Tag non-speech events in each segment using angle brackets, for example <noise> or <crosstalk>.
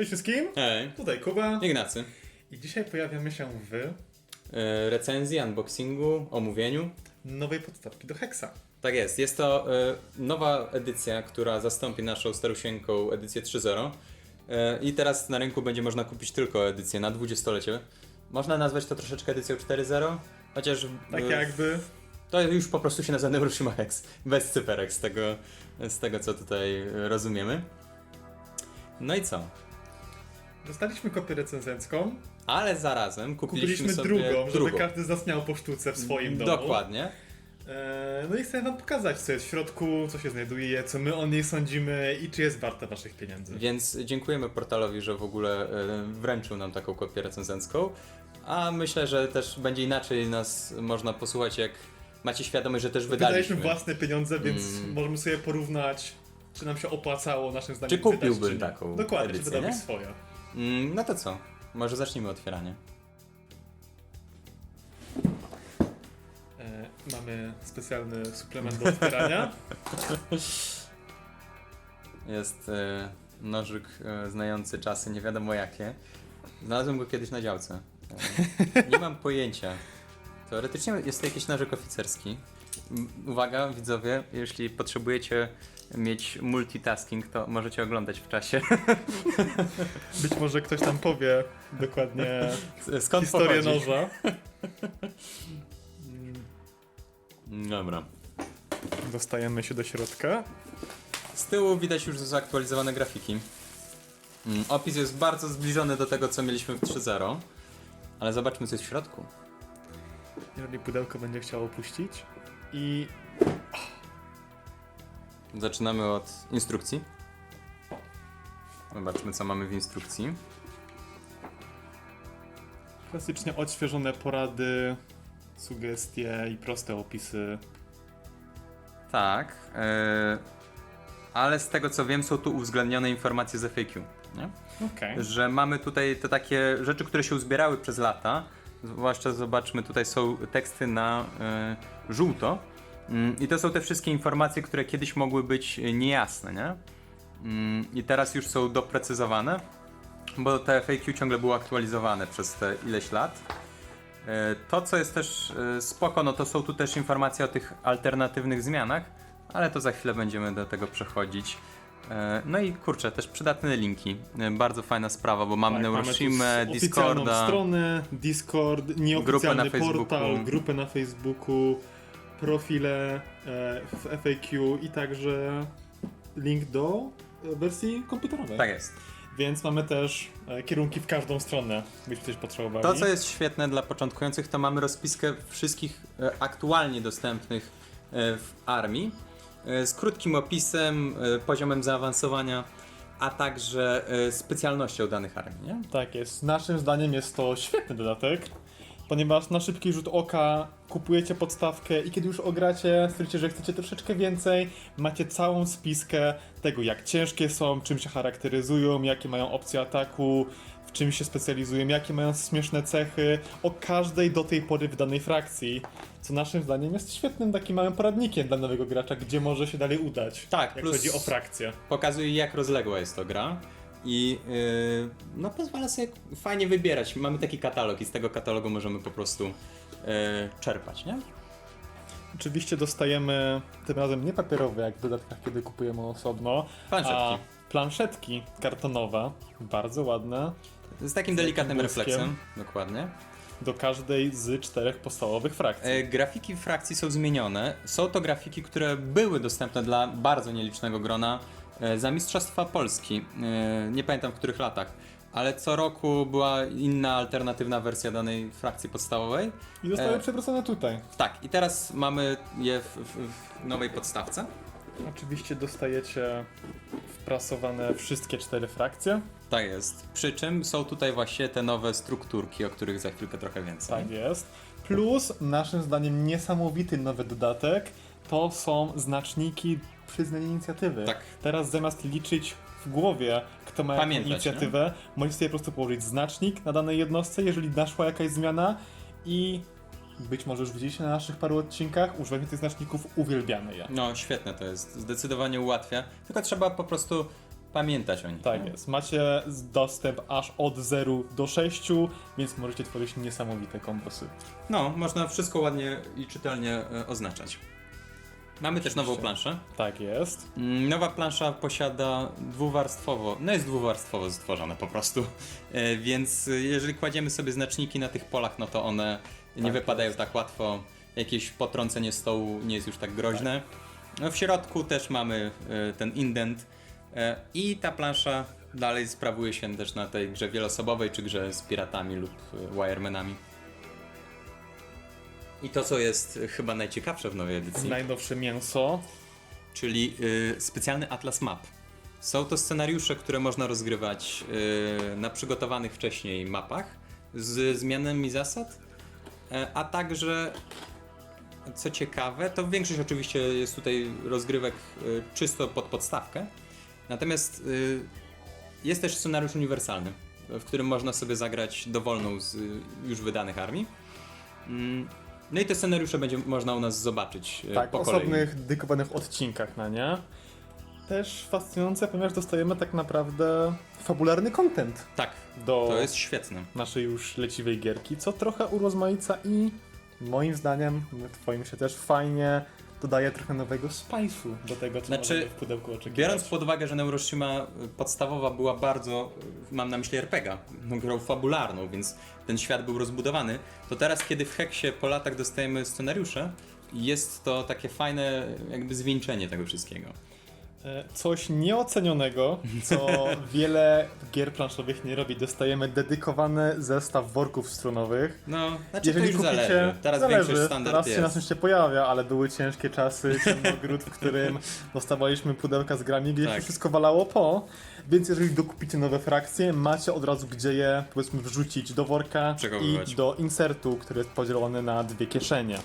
Cześć wszystkim, Hej, tutaj Kuba Ignacy. i dzisiaj pojawiamy się w E, Recenzji, unboxingu, omówieniu. nowej podstawki do Hexa. Tak jest, jest to e, nowa edycja, która zastąpi naszą starusieńką edycję 3.0. E, I teraz na rynku będzie można kupić tylko edycję na dwudziestolecie. Można nazwać to troszeczkę edycją 4.0, chociaż Tak jakby to już po prostu się nazywa Neuroshima Hex, bez cyferek, z tego, z tego co tutaj rozumiemy. No i co? Dostaliśmy kopię recenzencką, Ale zarazem kupiliśmy, kupiliśmy sobie drugą, żeby każdy zasmiał po sztuce w swoim domu. Dokładnie. E, no i chcę wam pokazać, co jest w środku, co się znajduje, co my o niej sądzimy i czy jest warta waszych pieniędzy. Więc dziękujemy portalowi, że w ogóle e, wręczył nam taką kopię recenzencką. A myślę, że też będzie inaczej nas można posłuchać, jak macie świadomość, że też Wydaliśmy wydaliśmy. własne pieniądze, więc Mm. możemy sobie porównać, czy nam się opłacało naszym zdaniem Czy wydać, kupiłbym czy nie. taką Dokładnie, edycję, czy wydałbyś nie? swoje. Mm, no to co? Może zacznijmy otwieranie. E, mamy specjalny suplement do otwierania. <laughs> Jest e, nożyk e, znający czasy nie wiadomo jakie. Znalazłem go kiedyś na działce. E, nie mam pojęcia. Teoretycznie jest to jakiś nożyk oficerski. M, Uwaga, widzowie, jeśli potrzebujecie mieć multitasking, to możecie oglądać w czasie. <laughs> Być może ktoś tam powie dokładnie <laughs> Skąd historię pochodzi? noża. <laughs> Dobra. Dostajemy się do środka. Z tyłu widać już zaktualizowane grafiki. Mm, Opis jest bardzo zbliżony do tego, co mieliśmy w 3.0. Ale zobaczmy, co jest w środku. Jeżeli pudełko będzie chciało opuścić. I Zaczynamy od instrukcji. Zobaczmy, co mamy w instrukcji. klasycznie odświeżone porady, sugestie i proste opisy. Tak, e, ale z tego co wiem, są tu uwzględnione informacje z FAQ. Nie? Okej. Że mamy tutaj te takie rzeczy, które się uzbierały przez lata. Zwłaszcza zobaczmy, tutaj są teksty na e, żółto. Mm, I to są te wszystkie informacje, które kiedyś mogły być niejasne, nie? Mm, I teraz już są doprecyzowane, bo te FAQ ciągle były aktualizowane przez te ileś lat. E, To, co jest też e, spoko, no to są tu też informacje o tych alternatywnych zmianach, ale to za chwilę będziemy do tego przechodzić. E, No i kurczę, też przydatne linki. E, Bardzo fajna sprawa, bo mamy Tak, Neuroshimę, Discorda. stronę, Discord, Grupę nieoficjalny Facebooku. portal, grupę na Facebooku, profile e, w FAQ i także link do e, wersji komputerowej. Tak jest. Więc mamy też e, kierunki w każdą stronę, byśmy coś potrzebowali. To, co jest świetne dla początkujących, to mamy rozpiskę wszystkich aktualnie dostępnych w armii z krótkim opisem, poziomem zaawansowania, a także specjalnością danych armii. Nie? Tak jest. Naszym zdaniem jest to świetny dodatek, ponieważ na szybki rzut oka kupujecie podstawkę i kiedy już ogracie, stwierdzicie, że chcecie troszeczkę więcej, macie całą spiskę tego, jak ciężkie są, czym się charakteryzują, jakie mają opcje ataku, w czym się specjalizują, jakie mają śmieszne cechy, o każdej do tej pory w danej frakcji, co naszym zdaniem jest świetnym takim małym poradnikiem dla nowego gracza, gdzie może się dalej udać, Tak, jak chodzi o frakcję. Pokazuje, jak rozległa jest to gra. I yy, no pozwala sobie fajnie wybierać. Mamy taki katalog i z tego katalogu możemy po prostu yy, czerpać, nie? Oczywiście dostajemy tym razem nie papierowe, jak w dodatkach, kiedy kupujemy osobno, Planszetki. a planszetki kartonowe, bardzo ładne, Z takim delikatnym błyskiem. refleksem. Dokładnie. do każdej z czterech podstawowych frakcji. E, grafiki frakcji są zmienione. Są to grafiki, które były dostępne dla bardzo nielicznego grona za Mistrzostwa Polski. E, nie pamiętam w których latach, ale co roku była inna alternatywna wersja danej frakcji podstawowej. I zostały e, przewrócone tutaj. Tak, i teraz mamy je w, w, w nowej podstawce. Oczywiście dostajecie wprasowane wszystkie cztery frakcje. Tak jest. Przy czym są tutaj właśnie te nowe strukturki, o których za chwilkę trochę więcej. Tak jest. Plus, naszym zdaniem, niesamowity nowy dodatek to są znaczniki przyznań inicjatywy. Tak. Teraz zamiast liczyć w głowie, kto ma Pamiętać, inicjatywę, możecie sobie po prostu położyć znacznik na danej jednostce, jeżeli naszła jakaś zmiana i być może już widzieliście na naszych paru odcinkach, używanie tych znaczników, uwielbiamy je. No, świetne to jest. Zdecydowanie ułatwia. Tylko trzeba po prostu pamiętać o nich. Tak jest. Macie dostęp aż od 0 do 6, więc możecie tworzyć niesamowite kombosy. No, można wszystko ładnie i czytelnie e, oznaczać. Mamy też nową planszę. Tak jest. Mm, Nowa plansza posiada dwuwarstwowo, no jest dwuwarstwowo stworzona po prostu, <laughs> E, więc jeżeli kładziemy sobie znaczniki na tych polach, no to one nie Tak wypadają tak łatwo, jakieś potrącenie stołu nie jest już tak groźne. No w środku też mamy e, ten indent e, i ta plansza dalej sprawuje się też na tej grze wieloosobowej, czy grze z piratami lub wiremanami. I to, co jest e, chyba najciekawsze w nowej edycji, Najnowsze mięso. czyli y, specjalny atlas map. Są to scenariusze, które można rozgrywać y, na przygotowanych wcześniej mapach z zmianami zasad, e, a także co ciekawe, to większość oczywiście jest tutaj rozgrywek y, czysto pod podstawkę, natomiast y, jest też scenariusz uniwersalny, w którym można sobie zagrać dowolną z y, już wydanych armii. Mm, No i te scenariusze będzie można u nas zobaczyć y, Tak, po w kolei. osobnych, dedykowanych odcinkach na nie. Też fascynujące, ponieważ dostajemy tak naprawdę fabularny content Tak, do to jest świetne. naszej już leciwej gierki, co trochę urozmaica i moim zdaniem, twoim się też fajnie dodaje trochę nowego spice'u do tego, co Znaczy, możemy w pudełku oczekiwać. Biorąc pod uwagę, że Neuroshima y, podstawowa była bardzo, y, mam na myśli RPGa, grą fabularną, więc ten świat był rozbudowany, to teraz, kiedy w Heksie po latach dostajemy scenariusze, jest to takie fajne jakby zwieńczenie tego wszystkiego. E, Coś nieocenionego, co <laughs> wiele gier planszowych nie robi. Dostajemy dedykowany zestaw worków strunowych. No, znaczy to już zależy. Teraz zależy. większość standard Teraz się na jest. tym się pojawia, ale były ciężkie czasy, ciemnogród, w którym <laughs> dostawaliśmy pudełka z grami, gdzie Tak. się wszystko walało po. Więc jeżeli dokupicie nowe frakcje, macie od razu gdzie je powiedzmy wrzucić do worka i do insertu, który jest podzielony na dwie kieszenie.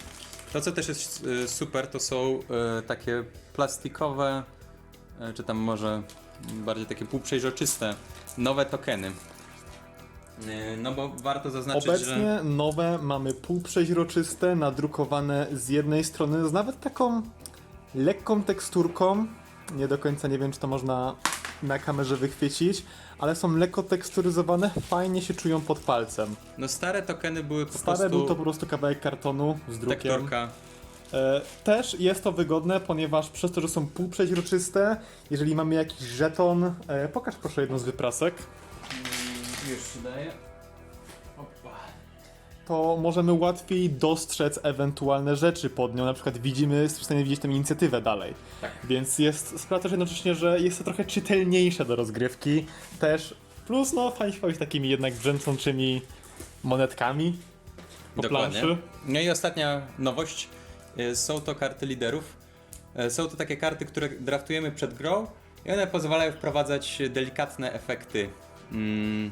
To, co też jest y, super, to są y, takie plastikowe, czy tam może bardziej takie półprzejrzyste, nowe tokeny. Y, No bo warto zaznaczyć, że... Obecnie nowe mamy półprzeźroczyste, nadrukowane z jednej strony z nawet taką lekką teksturką. Nie do końca nie wiem, czy to można na kamerze wychwycić, ale są lekko teksturyzowane, fajnie się czują pod palcem. No stare tokeny były po Stare prostu był to po prostu kawałek kartonu z drukiem. tektorka. E, też jest to wygodne, ponieważ przez to, że są półprzeźroczyste, jeżeli mamy jakiś żeton, e, pokaż proszę jedną z wyprasek. Już się daje. Opa. to możemy łatwiej dostrzec ewentualne rzeczy pod nią. Na przykład widzimy, jesteśmy w stanie widzieć tę inicjatywę dalej. Tak. Więc jest, sprawia też jednocześnie, że jest to trochę czytelniejsze do rozgrywki. Też plus, no, fajnie się bawić takimi jednak brzęczącymi monetkami po Dokładnie. planszy. No i ostatnia nowość. Y, Są to karty liderów. Y, Są to takie karty, które draftujemy przed grą i one pozwalają wprowadzać delikatne efekty. Mm,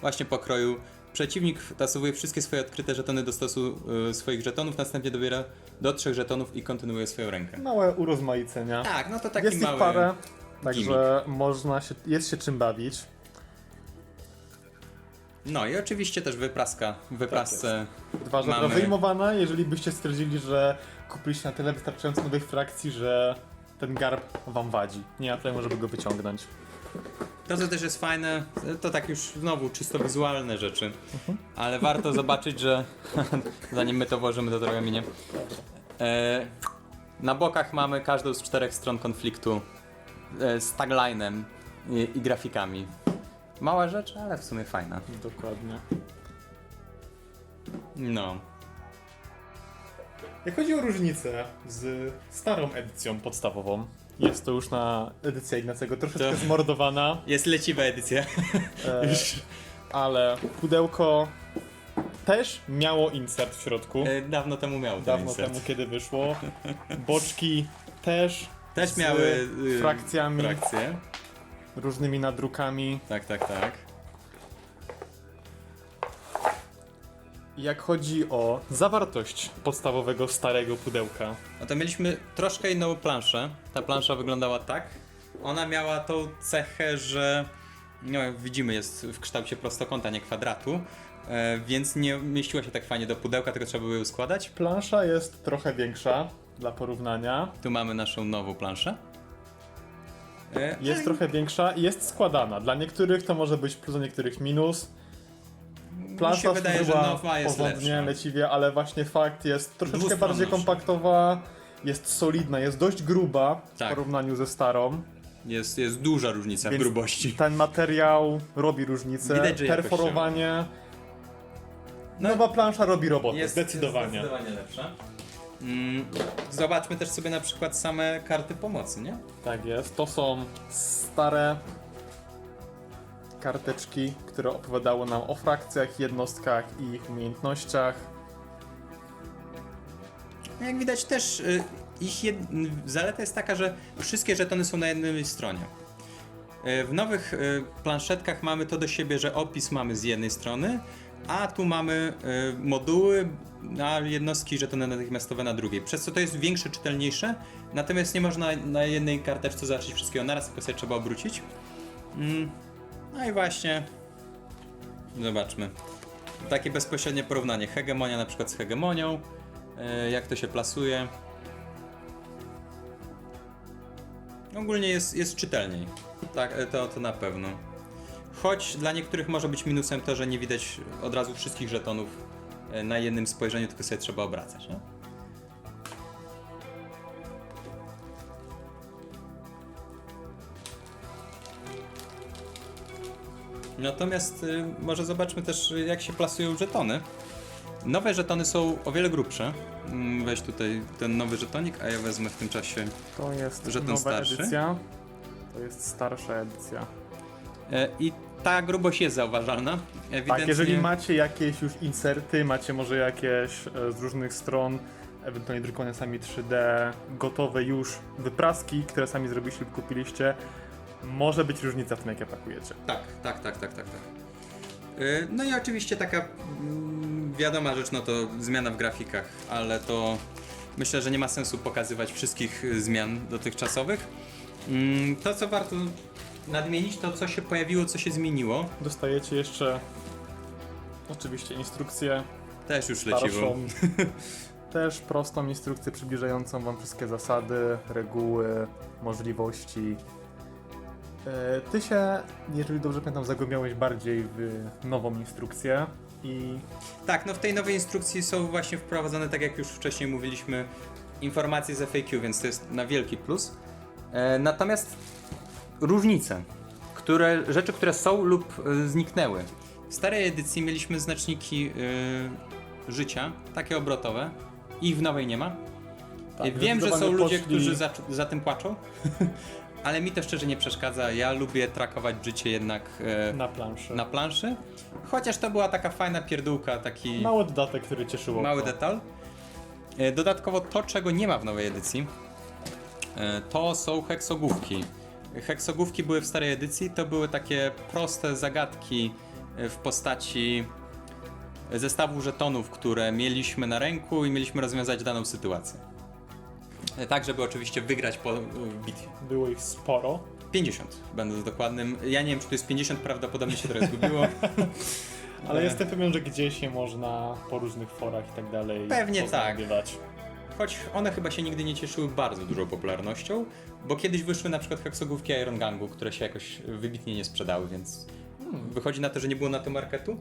właśnie pokroju. Przeciwnik tasowuje wszystkie swoje odkryte żetony do stosu y, swoich żetonów, następnie dobiera do trzech żetonów i kontynuuje swoją rękę. Małe urozmaicenia. Tak, no to taki jest mały... ich parę, także można się, jest się czym bawić. No i oczywiście też wypraska. W wyprasce Dwa żebra Mamy- wyjmowane, jeżeli byście stwierdzili, że kupiliście na tyle wystarczająco nowych frakcji, że ten garb wam wadzi. Nie ma problemu, żeby go wyciągnąć. To, co też jest fajne, to tak już znowu czysto wizualne rzeczy, ale warto <laughs> zobaczyć, że <laughs> zanim my to włożymy, to trochę minie. E, na bokach mamy każdą z czterech stron konfliktu e, z taglinem i, i grafikami. Mała rzecz, ale w sumie fajna. Dokładnie. No. Jak chodzi o różnicę z starą edycją podstawową, jest to już na edycja Ignacego troszeczkę To- zmordowana, <laughs> Jest leciwa edycja. e, <laughs> ale pudełko też miało insert w środku. E, dawno temu miał ten Dawno insert. temu, kiedy wyszło. <laughs> Boczki też Też z miały y, frakcjami, frakcje. Różnymi nadrukami. Tak, tak, tak. Jak chodzi o zawartość podstawowego starego pudełka, No to mieliśmy troszkę inną planszę. Ta plansza wyglądała tak. Ona miała tą cechę, że no, jak widzimy, jest w kształcie prostokąta, nie kwadratu, e, więc nie mieściła się tak fajnie do pudełka, tylko trzeba było ją składać. plansza jest trochę większa dla porównania. Tu mamy naszą nową planszę. E, Jest ale trochę większa i jest składana. Dla niektórych to może być plus, dla niektórych minus. Mi Plansza wydaje, była nowa jest porządnie, leciwie, ale właśnie fakt jest troszeczkę bardziej kompaktowa, jest solidna, jest dość gruba Tak. w porównaniu ze starą. Jest, jest duża różnica Więc w grubości. Ten materiał robi różnicę, Widać, że perforowanie. No, Nowa plansza robi robotę, Jest zdecydowanie. Jest zdecydowanie lepsza. Mm, zobaczmy też sobie na przykład same karty pomocy, nie? Tak jest, to są stare karteczki, które opowiadały nam o frakcjach, jednostkach i ich umiejętnościach. Jak widać też y, ich jed... zaleta jest taka, że wszystkie żetony są na jednej stronie. Y, W nowych y, planszetkach mamy to do siebie, że opis mamy z jednej strony, a tu mamy y, moduły, a jednostki żetony natychmiastowe na drugiej. Przez co to jest większe, czytelniejsze, natomiast nie można na jednej karteczce zobaczyć wszystkiego naraz, tylko sobie trzeba obrócić. Mm, No i właśnie, zobaczmy. Takie bezpośrednie porównanie. Hegemonia na przykład z hegemonią. E, jak to się plasuje. Ogólnie jest, jest czytelniej. Tak, to, to na pewno. Choć dla niektórych może być minusem to, że nie widać od razu wszystkich żetonów e, na jednym spojrzeniu, tylko sobie trzeba obracać. Nie? Natomiast y, może zobaczmy też, jak się plasują żetony. Nowe żetony są o wiele grubsze. Mm, Weź tutaj ten nowy żetonik, a ja wezmę w tym czasie. To jest Żeton nowa starszy. edycja. To jest starsza edycja. E, I ta grubość jest zauważalna. Ewidentnie. Tak, jeżeli macie jakieś już inserty, macie może jakieś e, z różnych stron, ewentualnie drukowane sami 3D, gotowe już wypraski, które sami zrobiliście lub kupiliście, może być różnica w tym, jak je pakujecie. Tak, tak, tak, tak, tak. tak. E, No i oczywiście taka mm, wiadoma rzecz, no to zmiana w grafikach, ale to myślę, że nie ma sensu pokazywać wszystkich y, zmian dotychczasowych. Mm, To, co warto nadmienić, to co się pojawiło, co się zmieniło. Dostajecie jeszcze oczywiście instrukcję Też już leciło. starszą, <laughs> też prostą instrukcję przybliżającą wam wszystkie zasady, reguły, możliwości. E, Ty się, jeżeli dobrze pamiętam, zagłębiałeś bardziej w nową instrukcję i Tak, no w tej nowej instrukcji są właśnie wprowadzone, tak jak już wcześniej mówiliśmy, informacje z FAQ, więc to jest na wielki plus. E, natomiast różnice, które, rzeczy, które są lub e, zniknęły. W starej edycji mieliśmy znaczniki e, życia, takie obrotowe, ich w nowej nie ma. Tak, E, Wiem, że są ludzie, poszli- którzy za, za tym płaczą, <laughs> ale mi to szczerze nie przeszkadza. Ja lubię trakować życie jednak e, na planszy. na planszy. Chociaż to była taka fajna pierdółka, taki Mały dodatek, który cieszyło. mały oko. detal. E, Dodatkowo to, czego nie ma w nowej edycji, e, to są heksogłówki. Heksogłówki były w starej edycji, to były takie proste zagadki e, w postaci zestawu żetonów, które mieliśmy na ręku i mieliśmy rozwiązać daną sytuację. E, Tak, żeby oczywiście wygrać po e, bitwie. Było ich sporo. 50, będąc dokładnym. Ja nie wiem, czy to jest 50, prawdopodobnie się trochę zgubiło. <laughs> Ale jestem pewien, że gdzieś je można po różnych forach i tak dalej Pewnie poznajdywać. Choć one chyba się nigdy nie cieszyły bardzo dużą popularnością, bo kiedyś wyszły na przykład heksogłówki Iron Gangu, które się jakoś wybitnie nie sprzedały, więc hmm, wychodzi na to, że nie było na to marketu.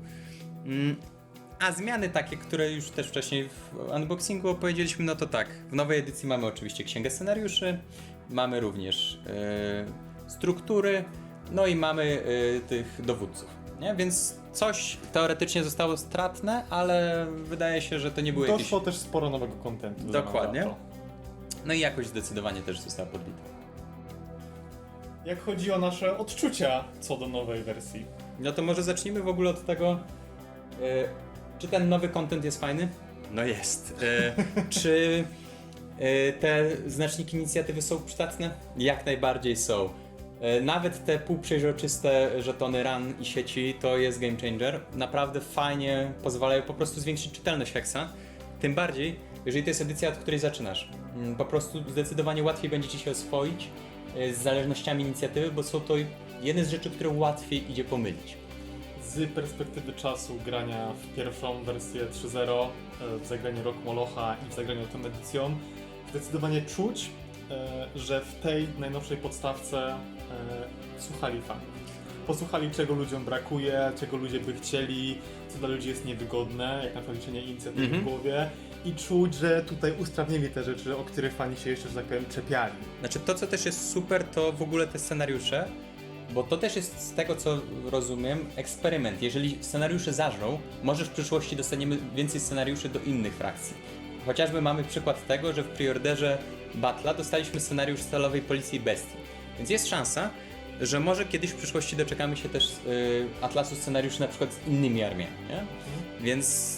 Mm, A zmiany takie, które już też wcześniej w unboxingu opowiedzieliśmy, no to tak, w nowej edycji mamy oczywiście księgę scenariuszy, mamy również e, struktury, no i mamy e, tych dowódców. Nie? Więc coś teoretycznie zostało stratne, ale wydaje się, że to nie były jakieś... Doszło też sporo nowego kontentu. Dokładnie. No i jakość zdecydowanie też została podbita. Jak chodzi o nasze odczucia co do nowej wersji? No to może zacznijmy w ogóle od tego, e, czy ten nowy content jest fajny? No jest. E, <laughs> czy e, te znaczniki inicjatywy są przydatne? Jak najbardziej są. E, nawet te półprzejrzyste żetony RAN i sieci to jest game changer. Naprawdę fajnie pozwalają po prostu zwiększyć czytelność Hexa. Tym bardziej, jeżeli to jest edycja, od której zaczynasz. Mm, Po prostu zdecydowanie łatwiej będzie ci się oswoić e, z zależnościami inicjatywy, bo są to jedne z rzeczy, które łatwiej idzie pomylić. Z perspektywy czasu grania w pierwszą wersję 3.0, e, w zagraniu Rock Molocha i w zagraniu tą edycją, zdecydowanie czuć, że w tej najnowszej podstawce e, słuchali fanów. Posłuchali, czego ludziom brakuje, czego ludzie by chcieli, co dla ludzi jest niewygodne, jak na przykład liczenie inicjatywy Mhm. w głowie. I czuć, że tutaj usprawnili te rzeczy, o których fani się jeszcze, że tak powiem, czepiali. Znaczy to, co też jest super, to w ogóle te scenariusze, bo to też jest z tego, co rozumiem, eksperyment. Jeżeli scenariusze zażą, może w przyszłości dostaniemy więcej scenariuszy do innych frakcji. Chociażby mamy przykład tego, że w preorderze Battle'a dostaliśmy scenariusz Stalowej Policji Bestii. Więc jest szansa, że może kiedyś w przyszłości doczekamy się też y, Atlasu scenariuszy na przykład z innymi armiami, nie? Więc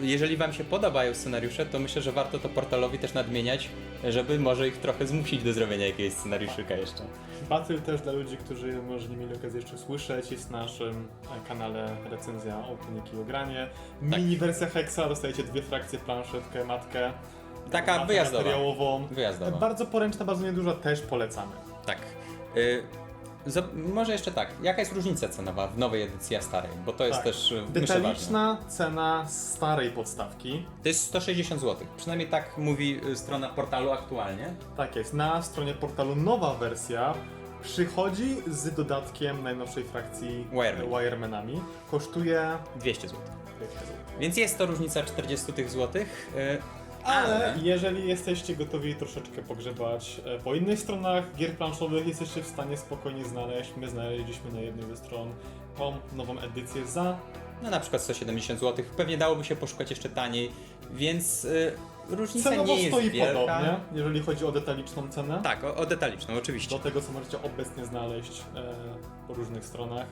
jeżeli wam się podobają scenariusze, to myślę, że warto to portalowi też nadmieniać, żeby może ich trochę zmusić do zrobienia jakiegoś scenariuszyka jeszcze. Battle też dla ludzi, którzy może nie mieli okazji jeszcze słyszeć, jest w naszym kanale recenzja o Tuniki i o granie. Tak. Mini wersja Hexa, dostajecie dwie frakcje, planszewkę, matkę. Taka wyjazdowa. materiałową. Wyjazdowa. Bardzo poręczna, bardzo nieduża, też polecamy. Tak. Y, może jeszcze tak, jaka jest różnica cenowa w nowej edycji a starej? Bo to jest Tak. też y, myślę ważne. Detaliczna cena starej podstawki. To jest 160 zł. Przynajmniej tak mówi y, strona portalu aktualnie. Tak jest, na stronie portalu nowa wersja przychodzi z dodatkiem najnowszej frakcji Wireman. Wiremanami. Kosztuje 200 zł. 200 zł. Więc jest to różnica 40 tych złotych. y, Ale jeżeli jesteście gotowi troszeczkę pogrzebać e, po innych stronach gier planszowych, jesteście w stanie spokojnie znaleźć. My znaleźliśmy na jednej ze stron tą nową edycję za No na przykład 170 zł. Pewnie dałoby się poszukać jeszcze taniej, więc y, różnica cenowo nie jest stoi wielka. podobnie, jeżeli chodzi o detaliczną cenę. Tak, o, o detaliczną, oczywiście. Do tego, co możecie obecnie znaleźć e, po różnych stronach.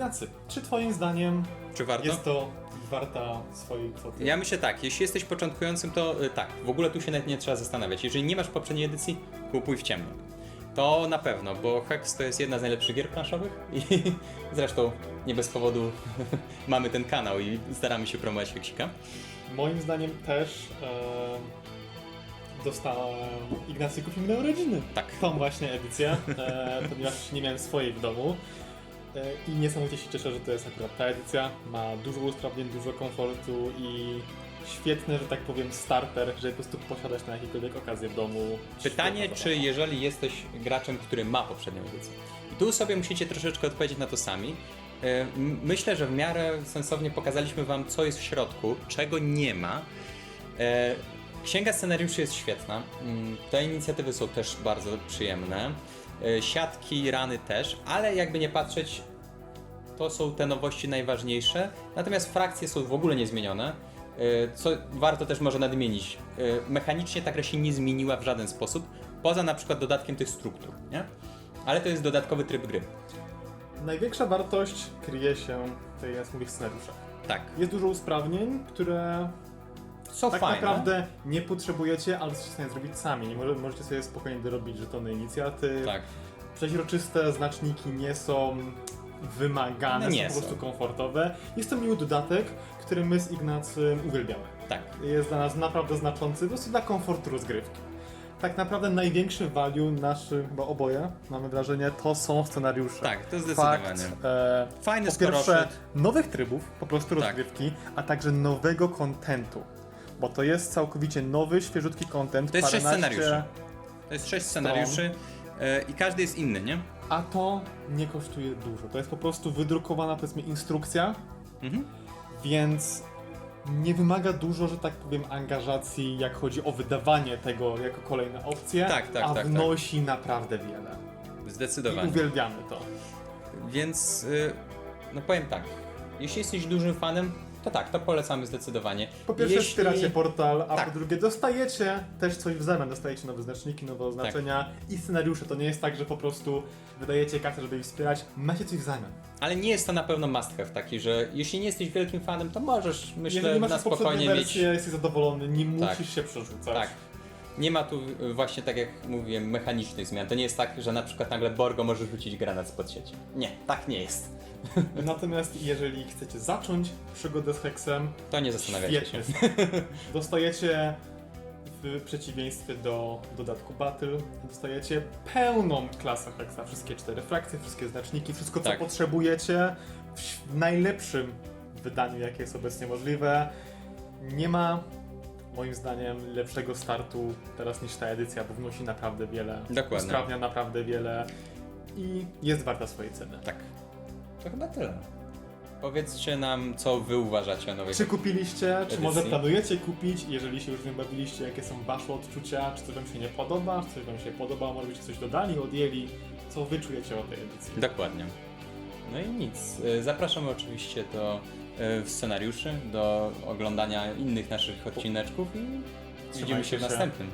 Ignacy, czy twoim zdaniem Czy warto? jest to warta swojej kwoty? Ja myślę tak, jeśli jesteś początkującym, to y, tak, w ogóle tu się nawet nie trzeba zastanawiać. Jeżeli nie masz poprzedniej edycji, kupuj w ciemno. To na pewno, bo Hex to jest jedna z najlepszych gier planszowych i <laughs> zresztą nie bez powodu <laughs> mamy ten kanał i staramy się promować Hexika. Moim zdaniem też e, dostałem Ignacy kupił mi na urodziny. Tak. Tą właśnie edycję, e, ponieważ nie miałem swojej w domu. E, I niesamowicie się cieszę, że to jest akurat ta edycja. Ma dużo usprawnień, dużo komfortu i świetny, że tak powiem, starter, żeby po prostu posiadać na jakiekolwiek okazję w domu. Pytanie, czy jeżeli jesteś graczem, który ma poprzednią edycję. I tu sobie musicie troszeczkę odpowiedzieć na to sami. E, Myślę, że w miarę sensownie pokazaliśmy wam, co jest w środku, czego nie ma. E, Księga scenariuszy jest świetna. Mm, Te inicjatywy są też bardzo przyjemne. E, Siatki, rany też, ale jakby nie patrzeć, to są te nowości najważniejsze. Natomiast frakcje są w ogóle niezmienione. E, Co warto też może nadmienić. e, Mechanicznie ta gra się nie zmieniła w żaden sposób, poza na przykład dodatkiem tych struktur, nie? Ale to jest dodatkowy tryb gry. Największa wartość kryje się w tej, jak mówię, w scenariuszach. Tak. Jest dużo usprawnień, które Są tak fajne. naprawdę nie potrzebujecie, ale jesteście w stanie zrobić sami. Nie może, możecie sobie spokojnie dorobić żetony inicjatyw. Tak. Przeźroczyste znaczniki nie są wymagane, No nie są po prostu komfortowe. Jest to miły dodatek, który my z Ignacym uwielbiamy. Tak. Jest dla nas naprawdę znaczący, po prostu dla komfortu rozgrywki. Tak naprawdę największy value naszym, chyba oboje, mamy wrażenie, to są scenariusze. Tak, to zdecydowanie. Fakt, e, Fajny po pierwsze nowych trybów, po prostu Tak. rozgrywki, a także nowego kontentu. Bo to jest całkowicie nowy, świeżutki kontent. To jest sześć scenariuszy. To jest sześć scenariuszy e, i każdy jest inny, nie? A to nie kosztuje dużo. To jest po prostu wydrukowana, powiedzmy, instrukcja, Mhm. więc nie wymaga dużo, że tak powiem, angażacji, jak chodzi o wydawanie tego jako kolejne opcje, Tak, tak, a tak, tak. wnosi naprawdę wiele. I Zdecydowanie. uwielbiamy to. Więc, y, no powiem tak, jeśli jesteś dużym fanem, to tak, to polecamy zdecydowanie. Po pierwsze Jeśli- wspieracie portal, a Tak. po drugie dostajecie też coś w zamian. Dostajecie nowe znaczniki, nowe oznaczenia i scenariusze. To nie jest tak, że po prostu wydajecie kasę, żeby ich wspierać. Macie coś w zamian. Ale nie jest to na pewno must have taki, że jeśli nie jesteś wielkim fanem, to możesz, myślę, Jeżeli masz na spokojnie mieć... wersje, jesteś zadowolony, nie Tak. musisz się przerzucać. Tak. Nie ma tu y, właśnie, tak jak mówiłem, mechanicznych zmian. To nie jest tak, że na przykład nagle Borgo może rzucić granat spod sieci. Nie, tak nie jest. <laughs> Natomiast jeżeli chcecie zacząć przygodę z Hexem, To nie zastanawiajcie się. <laughs> Dostajecie w przeciwieństwie do dodatku Battle, dostajecie pełną klasę Hexa. Wszystkie cztery frakcje, wszystkie znaczniki, wszystko co Tak. potrzebujecie w najlepszym wydaniu, jakie jest obecnie możliwe. Nie ma moim zdaniem lepszego startu teraz niż ta edycja, bo wnosi naprawdę wiele, Dokładnie. usprawnia naprawdę wiele i jest warta swojej ceny. Tak. To chyba tyle. Powiedzcie nam, co wy uważacie o nowej Czy kupiliście, czy Edycji. może planujecie kupić? Jeżeli się już nie bawiliście, jakie są wasze odczucia? Czy coś wam się nie podoba? Czy coś wam się podoba? Może byście coś dodali, odjęli? Co wy czujecie o tej edycji? Dokładnie. No i nic. Y, Zapraszamy oczywiście do scenariuszy, do oglądania innych naszych odcineczków i widzimy się w się. następnym.